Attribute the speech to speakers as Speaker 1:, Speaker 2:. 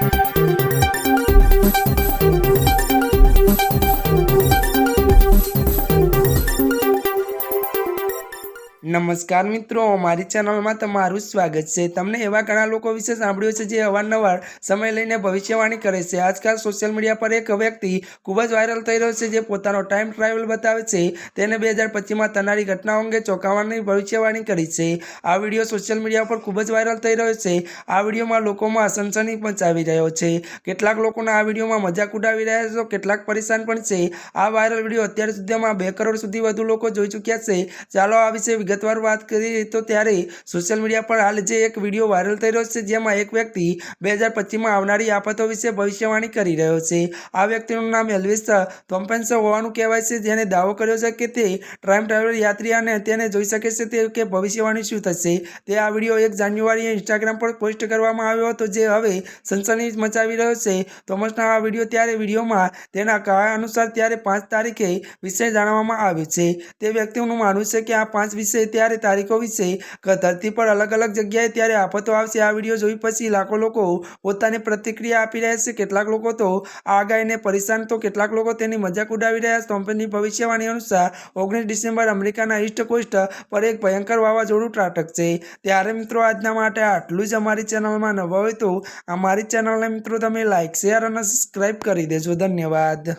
Speaker 1: Thank you. નમસ્કાર મિત્રો મારી ચેનલમાં તમારું સ્વાગત છે. તમને એવા ઘણા લોકો વિશે સાંભળ્યું છે જે અવારનવાર સમય લઈને ભવિષ્યવાણી કરે છે. આજકાલ સોશિયલ મીડિયા પર એક વ્યક્તિ ખૂબ જ વાયરલ થઈ રહ્યો છે જે પોતાનો ટાઈમ ટ્રાવેલ બતાવે છે. તેને બે હજાર પચીસમાં થનારી ઘટનાઓ અંગે ચોંકાવવાની ભવિષ્યવાણી કરી છે. આ વીડિયો સોશિયલ મીડિયા પર ખૂબ જ વાયરલ થઈ રહ્યો છે. આ વિડીયોમાં લોકોમાં સનસની પહોંચાવી રહ્યો છે. કેટલાક લોકોના આ વિડીયોમાં મજાક ઉડાવી રહ્યા છે કેટલાક પરેશાન પણ છે. આ વાયરલ વીડિયો અત્યાર સુધીમાં બે કરોડ સુધી વધુ લોકો જોઈ ચૂક્યા છે. ચાલો આ વિશે વિગતવાર વાત કરીએ તો ત્યારે સોશિયલ મીડિયા પર હાલ જે એક વીડિયો વાયરલ થઈ રહ્યો છે, જેમાં એક વ્યક્તિ બે હજાર પચીસમાં આવનારી આફતો વિશે ભવિષ્યવાણી કરી રહ્યો છે. આ વ્યક્તિનું નામ એલ્વિસ થોમ્પન્સ હોવાનું કહેવાય છે જેને દાવો કર્યો છે કે તે ટ્રાઇમ ટ્રાવેલ યાત્રી અને તેને જોઈ શકે છે તે કે ભવિષ્યવાણી શું થશે. તે આ વીડિયો એક જાન્યુઆરીએ ઇન્સ્ટાગ્રામ પર પોસ્ટ કરવામાં આવ્યો હતો, જે હવે સનસની મચાવી રહ્યો છે. થોમસના આ વીડિયો ત્યારે વિડીયોમાં તેના કહ્યા અનુસાર ત્યારે પાંચ તારીખે વિશે જાણવામાં આવ્યું છે. તે વ્યક્તિનું માનવું છે કે આ પાંચ વિશે ત્યારે તારીખો વિશે ધરતી પર અલગ અલગ જગ્યાએ ત્યારે આફતો આવશે. આ વીડિયો જોઈ પછી લાખો લોકો પોતાની પ્રતિક્રિયા આપી રહ્યા છે. કેટલાક લોકો તો આ આગાહીને પરેશાન, તો કેટલાક લોકો તેની મજાક ઉડાવી રહ્યા છે. કંપનીની ભવિષ્યવાણી અનુસાર ઓગણીસ ડિસેમ્બર અમેરિકાના ઈસ્ટ કોસ્ટ પર એક ભયંકર વાવાઝોડું ત્રાટકશે ત્યારે મિત્રો, આજના માટે આટલું જ અમારી ચેનલમાં નવા હોય તો અમારી ચેનલને મિત્રો, તમે લાઇક શેર અને સબસ્ક્રાઈબ કરી દેજો. ધન્યવાદ.